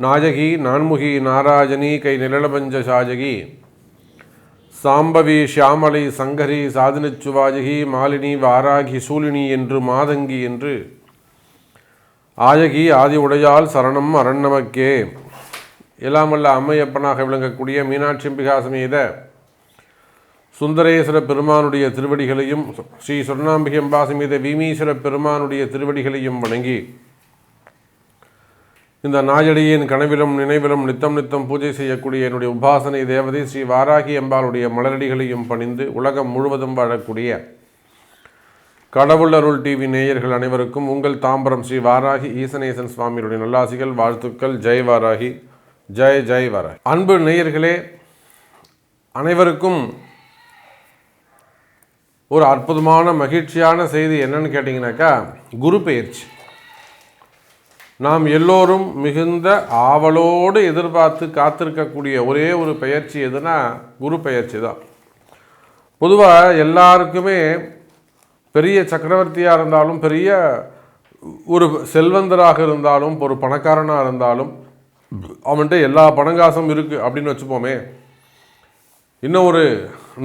நாயகி நான்முகி நாராஜனி கை நிழலபஞ்ச சாஜகி சாம்பவி ஷியாமலை சங்கரி சாதனச்சுவாஜகி மாலினி வாராகி சூலினி என்று மாதங்கி என்று. ஆயகி ஆதி உடையால் சரணம் அரண்நமக்கே எல்லாமல்ல அம்மையப்பனாக விளங்கக்கூடிய மீனாட்சி அம்பிகா சமேத சுந்தரேஸ்வர பெருமானுடைய திருவடிகளையும் ஸ்ரீ சொர்ணாம்பிகம்பா சமேத வீமீஸ்வர பெருமானுடைய திருவடிகளையும் வணங்கி இந்த நாயடியின் கனவிலும் நினைவிலும் நித்தம் நித்தம் பூஜை செய்யக்கூடிய என்னுடைய உபாசனை தேவதை ஸ்ரீ வாராகி அம்பாளுடைய மலரடிகளையும் பணிந்து உலகம் முழுவதும் வாழக்கூடிய கடவுள் அருள் டிவி நேயர்கள் அனைவருக்கும் உங்கள் தாம்பரம் ஸ்ரீ வாராகி ஈசனேசன் சுவாமியுடைய நல்லாசிகள் வாழ்த்துக்கள். ஜெய் வாராகி. ஜெய் ஜெய் வாராகி. அன்பு நேயர்களே அனைவருக்கும் ஒரு அற்புதமான மகிழ்ச்சியான செய்தி என்னன்னு கேட்டிங்கனாக்கா குரு பெயர்ச்சி. நாம் எல்லோரும் மிகுந்த ஆவலோடு எதிர்பார்த்து காத்திருக்கக்கூடிய ஒரே ஒரு பயிற்சி எதுனா குரு பயிற்சி தான். பொதுவாக எல்லாருக்குமே பெரிய சக்கரவர்த்தியாக இருந்தாலும் பெரிய ஒரு செல்வந்தராக இருந்தாலும் ஒரு பணக்காரனாக இருந்தாலும் அவன்கிட்ட எல்லா பணங்காசும் இருக்குது அப்படின்னு வச்சுப்போமே. இன்னும் ஒரு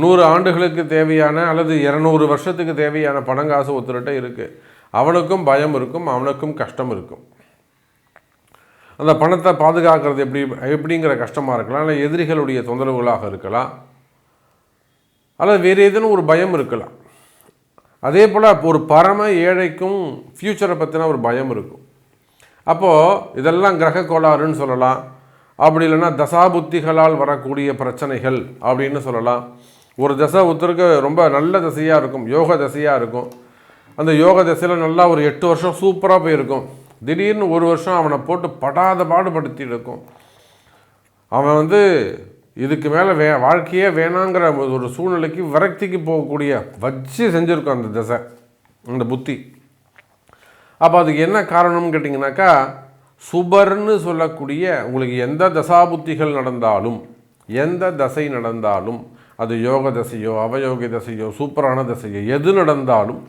நூறு ஆண்டுகளுக்கு தேவையான அல்லது இரநூறு வருஷத்துக்கு தேவையான பணங்காசு ஒருத்தர்கிட்ட இருக்குது அவனுக்கும் பயம் இருக்கும் அவனுக்கும் கஷ்டம் இருக்கும். அந்த பணத்தை பாதுகாக்கிறது எப்படி எப்படிங்கிற கஷ்டமாக இருக்கலாம் இல்லை எதிரிகளுடைய தொந்தரவுகளாக இருக்கலாம் அல்லது வேறு ஏதேனும் ஒரு பயம் இருக்கலாம். அதே போல் ஒரு பரம ஏழைக்கும் ஃப்யூச்சரை பற்றின ஒரு பயம் இருக்கும். அப்போது இதெல்லாம் கிரக கோளாறுன்னு சொல்லலாம். அப்படி இல்லைன்னா தசாபுத்திகளால் வரக்கூடிய பிரச்சனைகள் அப்படின்னு சொல்லலாம். ஒரு தசை ஒருத்தருக்கு ரொம்ப நல்ல தசையாக இருக்கும் யோக தசையாக இருக்கும். அந்த யோக தசையில் நல்லா ஒரு எட்டு வருஷம் சூப்பராக போயிருக்கும். திடீர்னு ஒரு வருஷம் அவனை போட்டு படாத பாடுபடுத்தி இருக்கும். அவன் வந்து இதுக்கு மேலே வே வாழ்க்கையே வேணாங்கிற ஒரு சூழ்நிலைக்கு விரக்திக்கு போகக்கூடிய வச்சு செஞ்சுருக்கோம் அந்த திசை அந்த புத்தி. அப்போ அதுக்கு என்ன காரணம்னு கேட்டிங்கனாக்கா சுபர்னு சொல்லக்கூடிய உங்களுக்கு எந்த தசாபுத்திகள் நடந்தாலும் எந்த தசை நடந்தாலும் அது யோக தசையோ அவயோக தசையோ சூப்பரான தசையோ எது நடந்தாலும்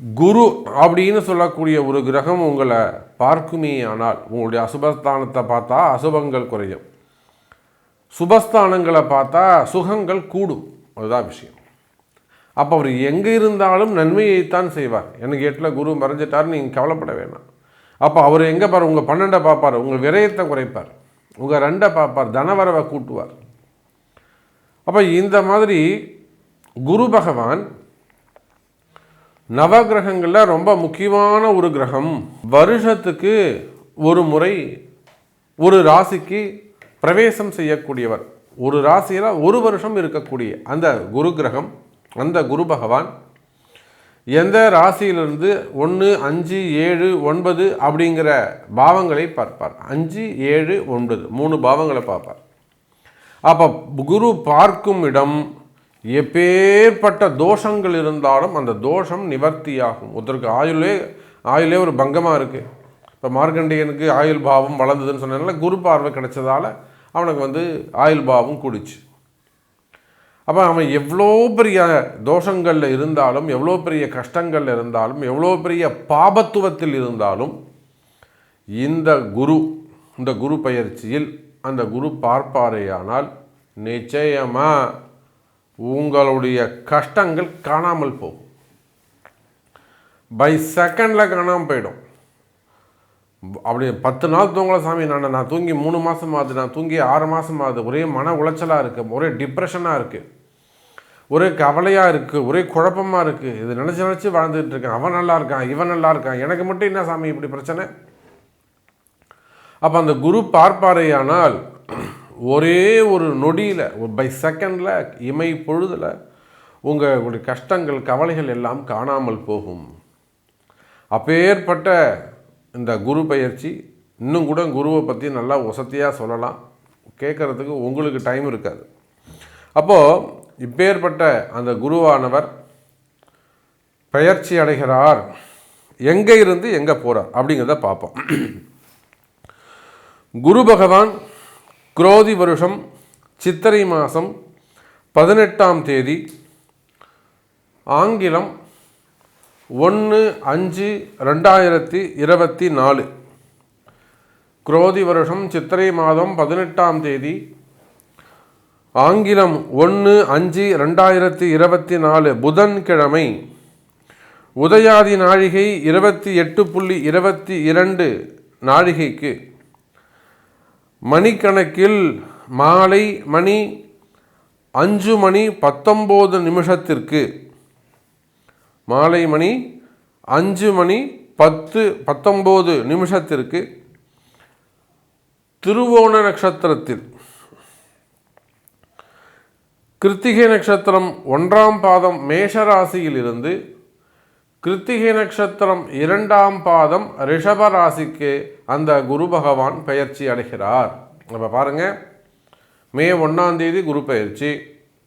குரு அப்படின்னு சொல்லக்கூடிய ஒரு கிரகம் உங்களை பார்க்குமே ஆனால் உங்களுடைய அசுபஸ்தானத்தை பார்த்தா அசுபங்கள் குறையும். சுபஸ்தானங்களை பார்த்தா சுகங்கள் கூடும். அதுதான் விஷயம். அப்போ அவர் எங்கே இருந்தாலும் நன்மையைத்தான் செய்வார். எனக்கு எட்டில் குரு மறைஞ்சிட்டார் நீங்கள் கவலைப்பட வேணாம். அப்போ அவர் எங்கே பாரு உங்கள் பன்னெண்டை பார்ப்பார் உங்கள் விரயத்தை குறைப்பார். உங்கள் ரெண்டை பார்ப்பார் தனவரவை கூட்டுவார். அப்போ இந்த மாதிரி குரு பகவான் நவகிரகங்களில் ரொம்ப முக்கியமான ஒரு கிரகம். வருஷத்துக்கு ஒரு முறை ஒரு ராசிக்கு பிரவேசம் செய்யக்கூடியவர். ஒரு ராசியில் ஒரு வருஷம் இருக்கக்கூடிய அந்த குரு கிரகம் அந்த குரு பகவான் எந்த ராசியிலிருந்து ஒன்று அஞ்சு ஏழு ஒன்பது அப்படிங்கிற பாவங்களை பார்ப்பார். அஞ்சு ஏழு ஒன்பது மூணு பாவங்களை பார்ப்பார். அப்போ குரு பார்க்கும் இடம் எப்பேற்பட்ட தோஷங்கள் இருந்தாலும் அந்த தோஷம் நிவர்த்தியாகும். ஒருத்தருக்கு ஆயுளே ஆயுளே ஒரு பங்கமாக இருக்குது இப்போ மார்க்கண்டேயனுக்கு ஆயுள் பாவம் வளர்ந்ததுன்னு சொன்னதுனால குரு பார்வை கிடைச்சதால அவனுக்கு வந்து ஆயுள் பாவம் கூடிச்சு. அப்போ அவன் எவ்வளோ பெரிய தோஷங்களில் இருந்தாலும் எவ்வளோ பெரிய கஷ்டங்களில் இருந்தாலும் எவ்வளோ பெரிய பாபத்துவத்தில் இருந்தாலும் இந்த குரு இந்த குரு பயிற்சியில் அந்த குரு பார்ப்பாரேயானால் நிச்சயமாக உங்களுடைய கஷ்டங்கள் காணாமல் போகும். பை செகண்டில் காணாமல் போயிடும். அப்படி பத்து நாள் தூங்கல சாமி நான் நான் தூங்கி மூணு மாதம் ஆகுது நான் தூங்கி ஆறு மாதம் ஆகுது. ஒரே மன உளைச்சலாக இருக்குது ஒரே டிப்ரெஷனாக இருக்குது ஒரே கவலையாக இருக்குது ஒரே குழப்பமாக இருக்குது இது நினச்சி நினச்சி வாழ்ந்துட்டு இருக்கேன். அவன் நல்லா இருக்கான் இவன் நல்லா இருக்கான். எனக்கு மட்டும் என்ன சாமி இப்படி பிரச்சனை? அப்போ அந்த குரு பார்ப்பாரையானால் ஒரே ஒரு நொடியில் ஒரு பை செகண்டில் இமை பொழுதில் உங்களுடைய கஷ்டங்கள் கவலைகள் எல்லாம் காணாமல் போகும். அப்பேற்பட்ட இந்த குரு பயிற்சி இன்னும் கூட குருவை பற்றி நல்லா வசதியாக சொல்லலாம். கேட்குறதுக்கு உங்களுக்கு டைம் இருக்காது. அப்போது இப்பேற்பட்ட அந்த குருவானவர் பெயர்ச்சி அடைகிறார். எங்கே இருந்து எங்கே போகிறார் அப்படிங்கிறத பார்ப்போம். குரு பகவான் குரோதி வருஷம் சித்திரை மாதம் பதினெட்டாம் தேதி ஆங்கிலம் ஒன்று அஞ்சு ரெண்டாயிரத்தி இருபத்தி நாலு. குரோதி வருஷம் சித்திரை மாதம் பதினெட்டாம் தேதி ஆங்கிலம் ஒன்று அஞ்சு ரெண்டாயிரத்தி இருபத்தி நாலு புதன்கிழமை உதயாதி நாழிகை இருபத்தி எட்டு புள்ளி இருபத்தி இரண்டு நாழிகைக்கு. மணிக்கணக்கில் மாலை மணி அஞ்சு மணி பத்தொம்போது நிமிஷத்திற்கு. மாலை மணி அஞ்சு மணி பத்து பத்தொம்போது நிமிஷத்திற்கு திருவோண நட்சத்திரத்தில். கிருத்திகை நட்சத்திரம் ஒன்றாம் பாதம் மேஷராசியில் இருந்து கிருத்திகை நட்சத்திரம் இரண்டாம் பாதம் ரிஷப ராசிக்கு அந்த குரு பகவான் பெயர்ச்சி அடைகிறார். இப்போ பாருங்க மே ஒன்றாம் தேதி குரு பயிற்சி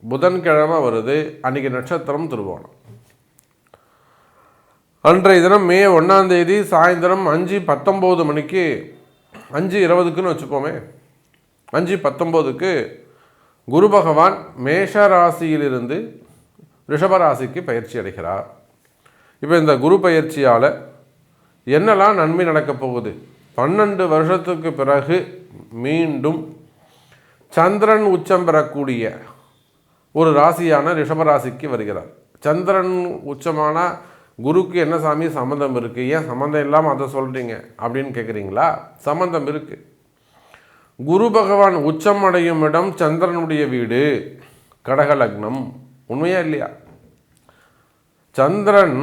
புதன்கிழமை வருது அன்னைக்கு நட்சத்திரம் திருவோணம். அன்றைய தினம் மே ஒன்றாம் தேதி சாயந்தரம் அஞ்சு பத்தொம்போது மணிக்கு அஞ்சு இருபதுக்குன்னு வச்சுப்போமே அஞ்சு பத்தொம்போதுக்கு குரு பகவான் மேஷ ராசியிலிருந்து ரிஷபராசிக்கு பயிற்சி அடைகிறார். இப்போ இந்த குரு பயிற்சியால் என்னெல்லாம் நன்மை நடக்கப் போகுது? பன்னெண்டு வருஷத்துக்கு பிறகு மீண்டும் சந்திரன் உச்சம் பெறக்கூடிய ஒரு ராசியான ரிஷபராசிக்கு வருகிறார். சந்திரன் உச்சமான குருக்கு என்ன சாமி சம்மந்தம் இருக்குது ஏன் சம்மந்தம் இல்லாமல் அதை சொல்கிறீங்க அப்படின்னு கேட்குறீங்களா சம்மந்தம் இருக்குது குரு பகவான் உச்சம் அடையும் இடம் சந்திரனுடைய வீடு கடகலக்னம் உண்மையா இல்லையா? சந்திரன்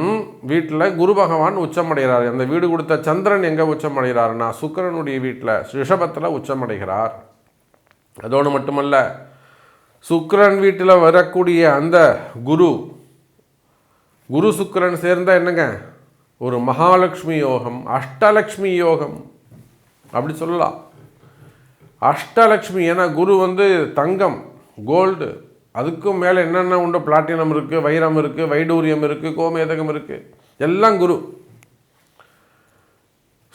வீட்டில் குரு பகவான் உச்சமடைகிறார். அந்த வீடு கொடுத்த சந்திரன் எங்கே உச்சமடைகிறார்னா சுக்கிரனுடைய வீட்டில் ரிஷபத்தில் உச்சமடைகிறார். அதோடு மட்டுமல்ல சுக்கரன் வீட்டில் வரக்கூடிய அந்த குரு குரு சுக்கிரன் சேர்ந்தால் என்னங்க? ஒரு மகாலட்சுமி யோகம் அஷ்டலக்ஷ்மி யோகம். அப்படி சொல்லலாம். அஷ்டலக்ஷ்மி ஏன்னா குரு வந்து தங்கம் கோல்டு. அதுக்கும் மேலே என்னென்ன உண்டு? பிளாட்டினம் இருக்குது வைரம் இருக்குது வைடூரியம் இருக்குது கோமேதகம் இருக்குது எல்லாம் குரு.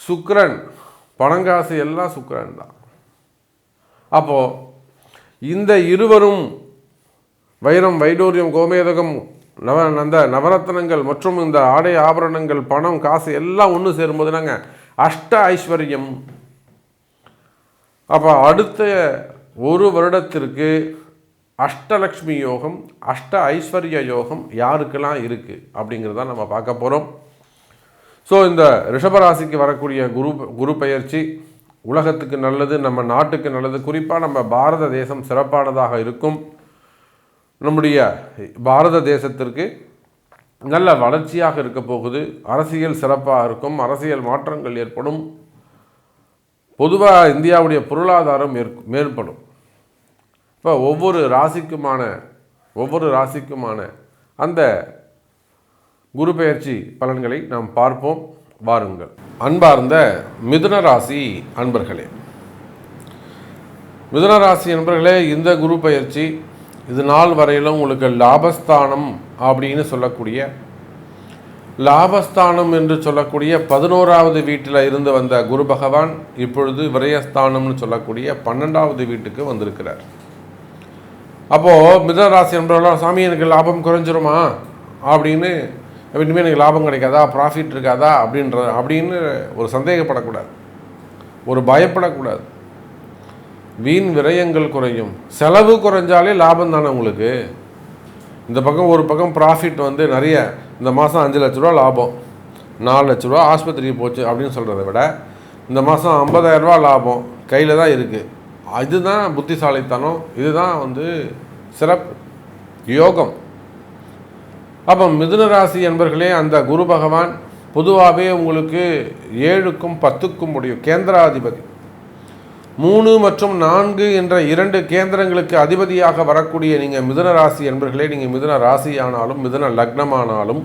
சுக்ரன் பணங்காசு எல்லாம் சுக்ரன் தான். அப்போது இந்த இருவரும் வைரம் வைடூரியம் கோமேதகம் நவ அந்த நவரத்னங்கள் மற்றும் இந்த ஆடை ஆபரணங்கள் பணம் காசு எல்லாம் ஒன்று சேரும்போது நாங்கள் அஷ்ட ஐஸ்வர்யம். அப்போ அடுத்த ஒரு வருடத்திற்கு அஷ்டலக்ஷ்மி யோகம் அஷ்ட ஐஸ்வர்ய யோகம் யாருக்கெல்லாம் இருக்குது அப்படிங்கிறத நம்ம பார்க்க போகிறோம் ஸோ இந்த ரிஷபராசிக்கு வரக்கூடிய குரு குரு பயிற்சி உலகத்துக்கு நல்லது நம்ம நாட்டுக்கு நல்லது. குறிப்பாக நம்ம பாரத தேசம் சிறப்பானதாக இருக்கும். நம்முடைய பாரத தேசத்திற்கு நல்ல வளர்ச்சியாக இருக்க போகுது. அரசியல் சிறப்பாக இருக்கும். அரசியல் மாற்றங்கள் ஏற்படும். பொதுவாக இந்தியாவுடைய பொருளாதாரம் மேற் மேற்படும் இப்போ ஒவ்வொரு ராசிக்குமான ஒவ்வொரு ராசிக்குமான அந்த குரு பெயர்ச்சி பலன்களை நாம் பார்ப்போம். வாருங்கள். அன்பார்ந்த மிதுன ராசி அன்பர்களே. மிதுன ராசி அன்பர்களே இந்த குரு பயிற்சி இது நாள் வரையிலும் உங்களுக்கு லாபஸ்தானம் அப்படின்னு சொல்லக்கூடிய லாபஸ்தானம் என்று சொல்லக்கூடிய பதினோராவது வீட்டில் இருந்து வந்த குரு பகவான் இப்பொழுது விரயஸ்தானம்னு சொல்லக்கூடிய பன்னெண்டாவது வீட்டுக்கு வந்திருக்கிறார். அப்போது மிதராசி என்பவர்களாம் சாமி எனக்கு லாபம் குறைஞ்சிருமா? அப்படின்னு இனிமேல் எனக்கு லாபம் கிடைக்காதா? ப்ராஃபிட் இருக்காதா? அப்படின்ற அப்படின்னு ஒரு சந்தேகப்படக்கூடாது. ஒரு பயப்படக்கூடாது. வீண் விரயங்கள் குறையும். செலவு குறைஞ்சாலே லாபம் தானே உங்களுக்கு. இந்த பக்கம் ஒரு பக்கம் ப்ராஃபிட் வந்து நிறைய இந்த மாதம் அஞ்சு லட்ச ரூபா லாபம். நாலு லட்ச ரூபா ஆஸ்பத்திரிக்கு போச்சு அப்படின்னு சொல்கிறத விட இந்த மாதம் ஐம்பதாயிரரூபா லாபம். கையில் தான் இருக்குது இதுதான் புத்திசாலித்தனம் இதுதான் வந்து சிறப்பு யோகம். அப்போ மிதுன ராசி என்பர்களே அந்த குரு பகவான் பொதுவாகவே உங்களுக்கு ஏழுக்கும் பத்துக்கும் முடியும் கேந்திராதிபதி. மூணு மற்றும் நான்கு என்ற இரண்டு கேந்திரங்களுக்கு அதிபதியாக வரக்கூடிய நீங்கள் மிதுன ராசி என்பர்களே நீங்கள் மிதுன ராசி ஆனாலும் மிதுன லக்னமானாலும்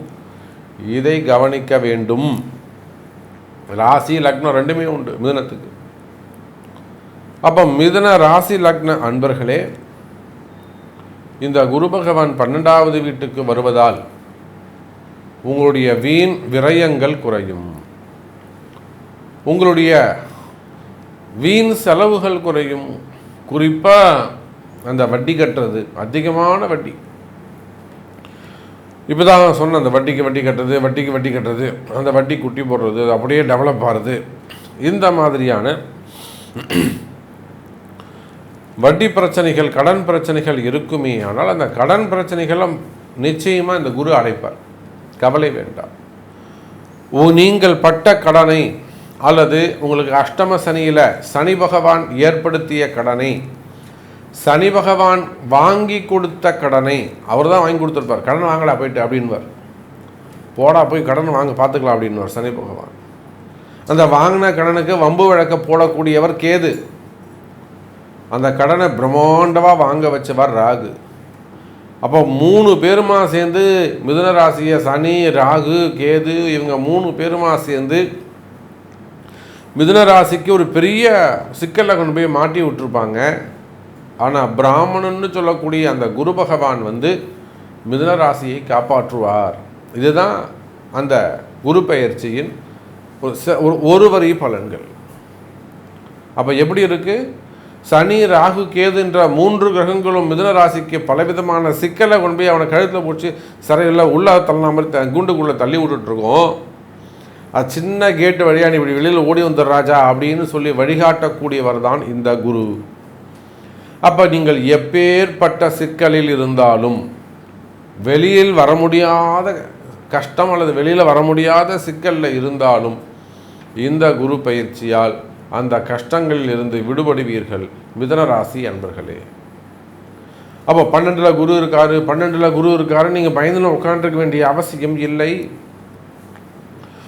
இதை கவனிக்க வேண்டும். ராசி லக்னம் ரெண்டுமே உண்டு மிதுனத்துக்கு. அப்போ மிதுன ராசி லக்ன அன்பர்களே இந்த குரு பகவான் பன்னெண்டாவது வீட்டுக்கு வருவதால் உங்களுடைய வீண் விரயங்கள் குறையும். உங்களுடைய வீண் செலவுகள் குறையும். குறிப்பாக அந்த வட்டி கட்டுறது அதிகமான வட்டி. இப்போ தான் சொன்னேன் அந்த வட்டிக்கு வட்டி கட்டுறது வட்டிக்கு வட்டி கட்டுறது அந்த வட்டி குட்டி போடுறது அப்படியே டெவலப் ஆகிறது இந்த மாதிரியான வட்டி பிரச்சனைகள் கடன் பிரச்சனைகள் இருக்குமே ஆனால் அந்த கடன் பிரச்சனைகளும் நிச்சயமாக இந்த குரு அடைப்பார் கவலை வேண்டாம். ஓ நீங்கள் பட்ட கடனை அல்லது உங்களுக்கு அஷ்டம சனியில் சனி பகவான் ஏற்படுத்திய கடனை சனி பகவான் வாங்கி கொடுத்த கடனை அவர் தான் வாங்கி கொடுத்துருப்பார். கடன் வாங்கடா போயிட்டு அப்படின்வார் போடா போய் கடன் வாங்க பார்த்துக்கலாம் அப்படின்வார் சனி பகவான். அந்த வாங்கின கடனுக்கு வம்பு வழக்க போடக்கூடியவர் கேது. அந்த கடனை பிரம்மாண்டமாக வாங்க வச்சவர் ராகு. அப்போ மூணு பேருமா சேர்ந்து மிதுன ராசியை சனி ராகு கேது இவங்க மூணு பேருமா சேர்ந்து மிதுன ராசிக்கு ஒரு பெரிய சிக்கலை கொண்டு போய் மாட்டி விட்டுருப்பாங்க. ஆனால் பிராமணன்னு சொல்லக்கூடிய அந்த குரு பகவான் வந்து மிதுன ராசியை காப்பாற்றுவார். இதுதான் அந்த குரு பயிற்சியின் ஒரு ச- ஒரு ஒரு வரி பலன்கள். அப்போ எப்படி இருக்குது சனி ராகு கேது என்ற மூன்று கிரகங்களும் மிதுன ராசிக்கு பலவிதமான சிக்கலை கொண்டு போய் அவனை கழுத்தில் பிடிச்சி சிறையில் உள்ள தள்ளாமல் மாதிரி குண்டுக்குள்ளே கூண்டுக்குள்ளே தள்ளி விட்டுட்ருக்கோம். அது சின்ன கேட்டு வழியா நீ இப்படி வெளியில் ஓடி வந்துடுற ராஜா அப்படின்னு சொல்லி வழிகாட்டக்கூடியவர் தான் இந்த குரு. அப்போ நீங்கள் எப்பேற்பட்ட சிக்கலில் இருந்தாலும் வெளியில் வர முடியாத கஷ்டம் அல்லது வெளியில் வர முடியாத சிக்கலில் இருந்தாலும் இந்த குரு பயிற்சியால் அந்த கஷ்டங்களில் இருந்து விடுபடுவீர்கள். மிதனராசி அன்பர்களே. அப்போ பன்னெண்டில் குரு இருக்காரு. பன்னெண்டில் குரு இருக்காரு. நீங்கள் பயந்துன்னு உட்காந்துருக்க வேண்டிய அவசியம் இல்லை.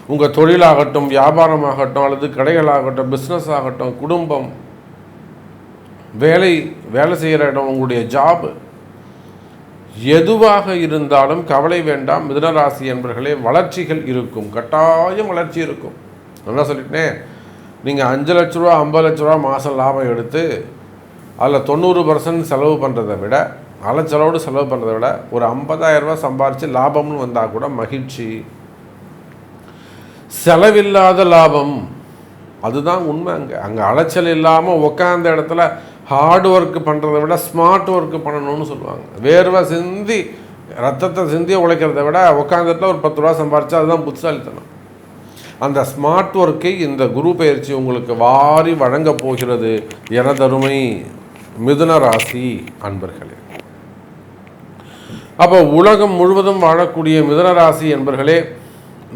உங்கள் தொழிலாகட்டும் வியாபாரமாகட்டும் அல்லது கடைகளாகட்டும் பிஸ்னஸ் ஆகட்டும் குடும்பம் வேலை வேலை செய்கிற இடம் உங்களுடைய ஜாப் எதுவாக இருந்தாலும் கவலை வேண்டாம். மிதனராசி என்பர்களே வளர்ச்சிகள் இருக்கும். கட்டாயம் வளர்ச்சி இருக்கும். என்ன சொல்லிட்டேன்? நீங்கள் அஞ்சு லட்ச ரூபா ஐம்பது லட்ச ரூபா மாதம் லாபம் எடுத்து அதில் தொண்ணூறு பர்சன்ட் செலவு பண்ணுறதை விட அலைச்சலோடு செலவு பண்ணுறதை விட ஒரு 50000 சம்பாரித்து லாபம்னு வந்தால் கூட மகிழ்ச்சி. செலவில்லாத லாபம். அதுதான் உண்மை அங்கே. அங்கே அலைச்சல் இல்லாமல் உட்காந்த இடத்துல ஹார்ட் ஒர்க் பண்ணுறதை விட ஸ்மார்ட் ஒர்க் பண்ணணும்னு சொல்லுவாங்க. வேர்வை சிந்தி ரத்தத்தை சிந்தி உழைக்கிறத விட உட்காந்த இடத்துல ஒரு பத்து ரூபா சம்பாரிச்சா அதுதான் புத்திசாலித்தனம். அந்த ஸ்மார்ட் ஒர்க்கை இந்த குரு பயிற்சி உங்களுக்கு வாரி வழங்கப் போகிறது எனதருமை மிதுன ராசி அன்பர்களே. அப்போ உலகம் முழுவதும் வாழக்கூடிய மிதுன ராசி என்பர்களே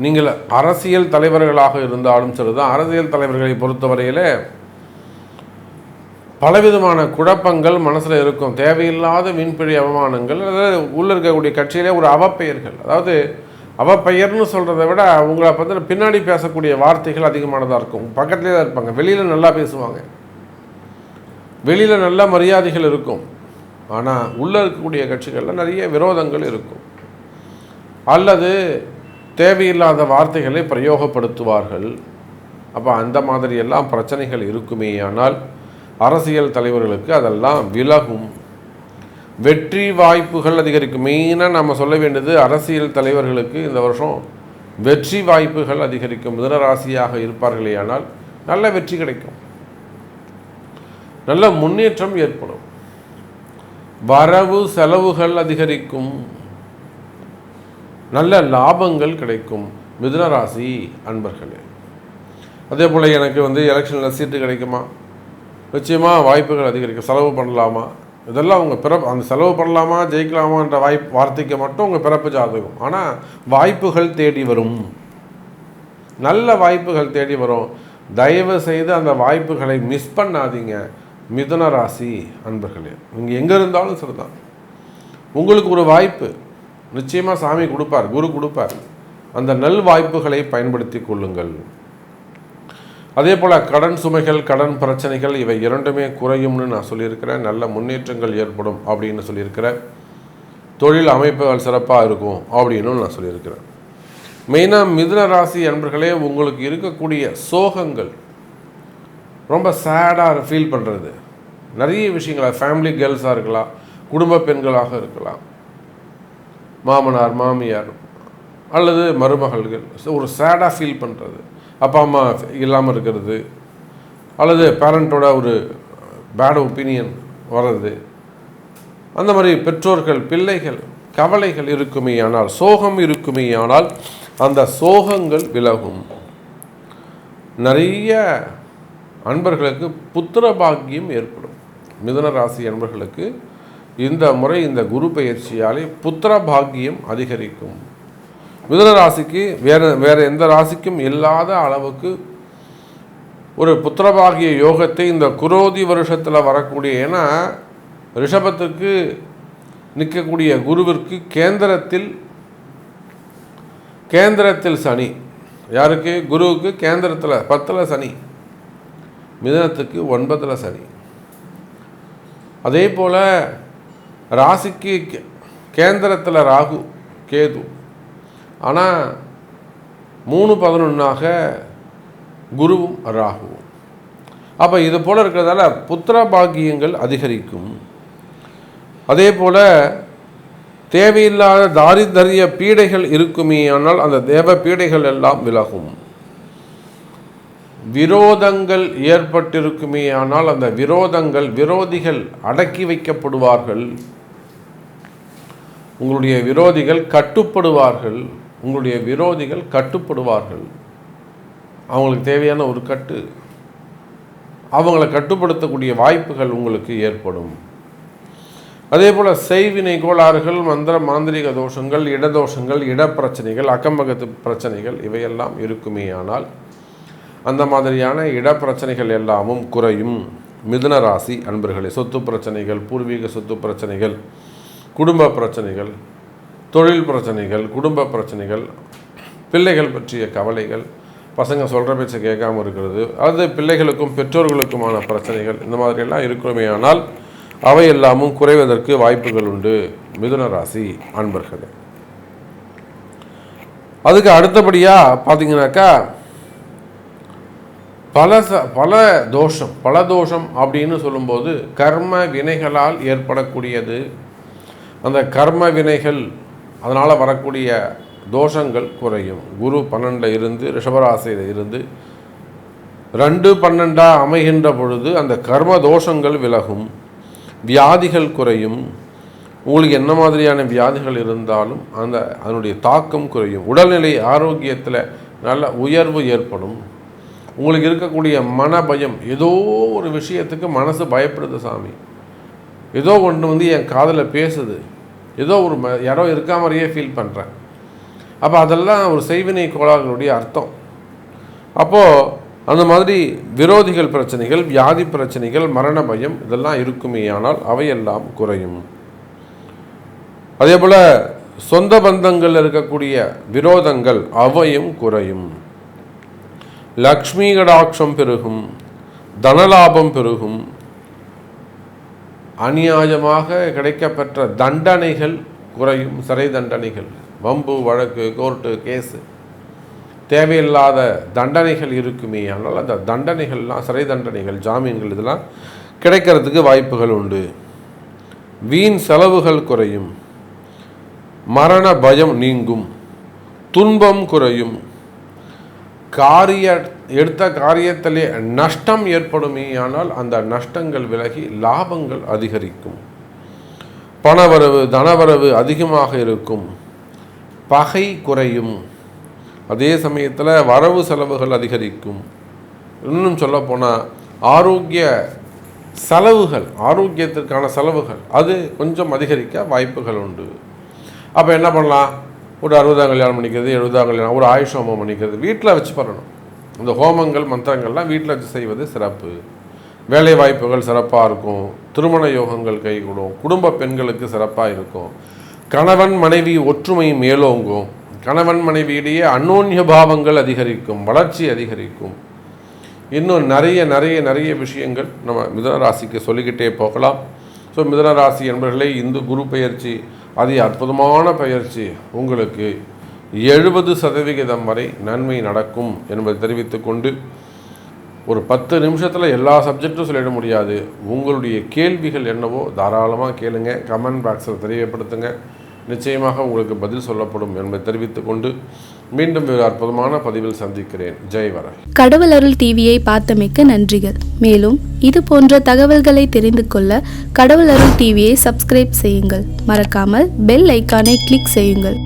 நீங்கள் அரசியல் தலைவர்களாக இருந்தாலும் சரிதான். அரசியல் தலைவர்களை பொறுத்தவரையில் பலவிதமான குழப்பங்கள் மனசில் இருக்கும். தேவையில்லாத மீன்பிடி அவமானங்கள் அதாவது உள்ள இருக்கக்கூடிய கட்சியிலே ஒரு அவப்பெயர்கள். அதாவது அவப்பெயர்னு சொல்கிறத விட உங்களை பற்றி பின்னாடி பேசக்கூடிய வார்த்தைகள் அதிகமானதாக இருக்கும். பக்கத்துலேயே தான் இருப்பாங்க. வெளியில் நல்லா பேசுவாங்க. வெளியில் நல்ல மரியாதைகள் இருக்கும். ஆனால் உள்ளே இருக்கக்கூடிய கட்சிகளில் நிறைய விரோதங்கள் இருக்கும். அல்லது தேவையில்லாத வார்த்தைகளை பிரயோகப்படுத்துவார்கள். அப்போ அந்த மாதிரியெல்லாம் பிரச்சனைகள் இருக்குமேயானால் அரசியல் தலைவர்களுக்கு அதெல்லாம் விலகும். வெற்றி வாய்ப்புகள் அதிகரிக்கும். மெயினாக நம்ம சொல்ல வேண்டியது அரசியல் தலைவர்களுக்கு இந்த வருஷம் வெற்றி வாய்ப்புகள் அதிகரிக்கும். மிதனராசியாக இருப்பார்களேயானால் நல்ல வெற்றி கிடைக்கும். நல்ல முன்னேற்றம் ஏற்படும். வரவு செலவுகள் அதிகரிக்கும். நல்ல லாபங்கள் கிடைக்கும். மிதுனராசி அன்பர்களே. அதே போல் எனக்கு வந்து எலெக்ஷனில் சீட்டு கிடைக்குமா? நிச்சயமாக வாய்ப்புகள் அதிகரிக்கும். செலவு பண்ணலாமா? இதெல்லாம் உங்கள் பிறப்பு அந்த செலவு பண்ணலாமா ஜெயிக்கலாமான்ற வாய்ப்பு வார்த்தைக்கு மட்டும் உங்கள் பிறப்பு ஜாதகம். ஆனால் வாய்ப்புகள் தேடி வரும். நல்ல வாய்ப்புகள் தேடி வரும். தயவு செய்து அந்த வாய்ப்புகளை மிஸ் பண்ணாதீங்க. மிதுன ராசி அன்பர்களே நீங்கள் எங்கே இருந்தாலும் சரிதான். உங்களுக்கு ஒரு வாய்ப்பு நிச்சயமாக சாமி கொடுப்பார் குரு கொடுப்பார். அந்த நல் வாய்ப்புகளை பயன்படுத்தி கொள்ளுங்கள். அதே போல் கடன் சுமைகள் கடன் பிரச்சனைகள் இவை இரண்டுமே குறையும்னு நான் சொல்லியிருக்கிறேன். நல்ல முன்னேற்றங்கள் ஏற்படும் அப்படின்னு சொல்லியிருக்கிறேன். தொழில் அமைப்புகள் சிறப்பாக இருக்கும் அப்படின்னு நான் சொல்லியிருக்கிறேன். மெயினாக மிதுன ராசி அன்பர்களே உங்களுக்கு இருக்கக்கூடிய சோகங்கள் ரொம்ப சேடாக ஃபீல் பண்ணுறது நிறைய விஷயங்களா ஃபேமிலி கேர்ள்ஸாக இருக்கலாம் குடும்ப பெண்களாக இருக்கலாம் மாமனார் மாமியார் அல்லது மருமகள்கள் ஒரு சேடாக ஃபீல் பண்ணுறது அப்பா அம்மா இல்லாமல் இருக்கிறது அல்லது பேரண்ட்டோட ஒரு பேட் ஒப்பீனியன் வர்றது அந்த மாதிரி பெற்றோர்கள் பிள்ளைகள் கவலைகள் இருக்குமேயானால் சோகம் இருக்குமேயானால் அந்த சோகங்கள் விலகும். நிறைய அன்பர்களுக்கு புத்திர பாக்கியம் ஏற்படும். மிதன ராசி அன்பர்களுக்கு இந்த முறை இந்த குரு பயிற்சியாலே புத்திர பாக்கியம் அதிகரிக்கும். மிதுன ராசிக்கு வேறு வேறு எந்த ராசிக்கும் இல்லாத அளவுக்கு ஒரு புத்திரபாகிய யோகத்தை இந்த குரோதி வருஷத்தில் வரக்கூடிய ஏன்னா ரிஷபத்துக்கு நிற்கக்கூடிய குருவிற்கு கேந்திரத்தில் கேந்திரத்தில் சனி. யாருக்கு? குருவுக்கு கேந்திரத்தில் பத்தில் சனி. மிதனத்துக்கு ஒன்பதில் சனி. அதே போல் ராசிக்கு கே- கேந்திரத்தில் ராகு கேது. ஆனால் மூணு பதினொன்றாக குருவும் ராகுவும். அப்போ இது போல் இருக்கிறதால புத்திர பாக்கியங்கள் அதிகரிக்கும். அதே போல் தேவையில்லாத தாரித்தரிய பீடைகள் இருக்குமே ஆனால் அந்த தேவ பீடைகள் எல்லாம் விலகும். விரோதங்கள் ஏற்பட்டிருக்குமே ஆனால் அந்த விரோதங்கள் விரோதிகள் அடக்கி வைக்கப்படுவார்கள். உங்களுடைய விரோதிகள் கட்டுப்படுவார்கள். உங்களுடைய விரோதிகள் கட்டுப்படுவார்கள். அவங்களுக்கு தேவையான ஒரு கட்டு. அவங்கள கட்டுப்படுத்தக்கூடிய வாய்ப்புகள் உங்களுக்கு ஏற்படும். அதே போல் செய்வினை கோளாறுகள் மந்திர மாந்திரிக தோஷங்கள் இடதோஷங்கள் இடப்பிரச்சனைகள் அக்கம்பக்கத்து பிரச்சனைகள் இவையெல்லாம் இருக்குமேயானால் அந்த மாதிரியான இடப்பிரச்சனைகள் எல்லாமும் குறையும். மிதுன ராசி அன்பர்களே சொத்து பிரச்சனைகள் பூர்வீக சொத்து பிரச்சனைகள் குடும்ப பிரச்சனைகள் தொழில் பிரச்சனைகள் குடும்ப பிரச்சனைகள் பிள்ளைகள் பற்றிய கவலைகள் பசங்க சொல்கிற பேச்சை கேட்காம இருக்கிறது அது பிள்ளைகளுக்கும் பெற்றோர்களுக்குமான பிரச்சனைகள் இந்த மாதிரியெல்லாம் இருக்குமே ஆனால் அவை எல்லாமும் குறைவதற்கு வாய்ப்புகள் உண்டு. மிதுன ராசி அன்பர்களே. அதுக்கு அடுத்தபடியாக பார்த்தீங்கன்னாக்கா பல ச பல தோஷம் பல தோஷம் அப்படின்னு சொல்லும்போது கர்ம வினைகளால் ஏற்படக்கூடியது. அந்த கர்ம வினைகள் அதனால் வரக்கூடிய தோஷங்கள் குறையும். குரு பன்னெண்டில் இருந்து ரிஷபராசியில் இருந்து ரெண்டு பன்னெண்டாக அமைகின்ற பொழுது அந்த கர்ம தோஷங்கள் விலகும். வியாதிகள் குறையும். உங்களுக்கு என்ன மாதிரியான வியாதிகள் இருந்தாலும் அந்த அதனுடைய தாக்கம் குறையும். உடல்நிலை ஆரோக்கியத்தில் நல்ல உயர்வு ஏற்படும். உங்களுக்கு இருக்கக்கூடிய மன பயம் ஏதோ ஒரு விஷயத்துக்கு மனசு பயப்படுது சாமி. ஏதோ ஒன்று வந்து என் காதில் பேசுது. ஏதோ ஒரு ம- யாரோ இருக்கா மாதிரியே ஃபீல் பண்ணுறேன் அப்போ அதெல்லாம் ஒரு செய்வினை கோளாறுகளுடைய அர்த்தம். அப்போது அந்த மாதிரி விரோதிகள் பிரச்சனைகள் வியாதி பிரச்சனைகள் மரண பயம் இதெல்லாம் இருக்குமே ஆனால் அவையெல்லாம் குறையும். அதே போல் சொந்த பந்தங்கள் இருக்கக்கூடிய விரோதங்கள் அவையும் குறையும். லக்ஷ்மி கடாட்சம் பெருகும் தனலாபம் பெருகும் அநியாயமாக கிடைக்கப்பெற்ற தண்டனைகள் குறையும் சிறை தண்டனைகள் வம்பு வழக்கு கோர்ட்டு கேஸு. தேவையில்லாத தண்டனைகள் இருக்குமே ஆனால் அந்த தண்டனைகள்லாம் சிறை தண்டனைகள் ஜாமீன்கள் இதெல்லாம் கிடைக்கிறதுக்கு வாய்ப்புகள் உண்டு. வீண் செலவுகள் குறையும். மரண பயம் நீங்கும். துன்பம் குறையும். காரிய எடுத்த காரியத்திலே நஷ்டம் ஏற்படுமே ஆனால் அந்த நஷ்டங்கள் விலகி லாபங்கள் அதிகரிக்கும். பணவரவு தனவரவு அதிகமாக இருக்கும். பகை குறையும். அதே சமயத்தில் வரவு செலவுகள் அதிகரிக்கும். இன்னும் சொல்லப்போனால் ஆரோக்கிய செலவுகள் ஆரோக்கியத்திற்கான செலவுகள் அது கொஞ்சம் அதிகரிக்க வாய்ப்புகள் உண்டு. அப்போ என்ன பண்ணலாம்? ஒரு அறுபதாம் கல்யாணம் பண்ணிக்கிறது எழுபதாம் கல்யாணம் ஒரு ஆயுஷ் ஹோமம் பண்ணிக்கிறது வீட்டில் வச்சு பண்ணணும். இந்த ஹோமங்கள் மந்திரங்கள்லாம் வீட்டில் வச்சு செய்வது சிறப்பு. வேலை வாய்ப்புகள் சிறப்பாக இருக்கும். திருமண யோகங்கள் கைகூடும். குடும்ப பெண்களுக்கு சிறப்பாக இருக்கும். கணவன் மனைவி ஒற்றுமை மேலோங்கும். கணவன் மனைவியிடையே அந்யோன்ய பாவங்கள் அதிகரிக்கும். வளர்ச்சி அதிகரிக்கும். இன்னும் நிறைய நிறைய நிறைய விஷயங்கள் நம்ம மிதனராசிக்கு சொல்லிக்கிட்டே போகலாம். ஸோ மிதனராசி என்பர்களே இந்து குரு பயிற்சி அதி அற்புதமான பயிற்சி உங்களுக்கு. எழுபது சதவிகிதம் வரை நன்மை நடக்கும் என்பதை தெரிவித்துக்கொண்டு ஒரு பத்து நிமிஷத்தில் எல்லா சப்ஜெக்டும் சொல்லிட முடியாது. உங்களுடைய கேள்விகள் என்னவோ தாராளமாக கேளுங்க. கமெண்ட் பாக்ஸில் தெரியப்படுத்துங்க. நிச்சயமாக உங்களுக்கு பதில் சொல்லப்படும் என்பதை தெரிவித்துக்கொண்டு மீண்டும் ஒரு அற்புதமான பதிவில் சந்திக்கிறேன். ஜெய் வர கடவுள் அருள் டிவியை பார்த்தமைக்கு நன்றிகள். மேலும் இது போன்ற தகவல்களை தெரிந்து கொள்ள கடவுள் அருள் டிவியை சப்ஸ்கிரைப் செய்யுங்கள். மறக்காமல் பெல் ஐக்கானை கிளிக் செய்யுங்கள்.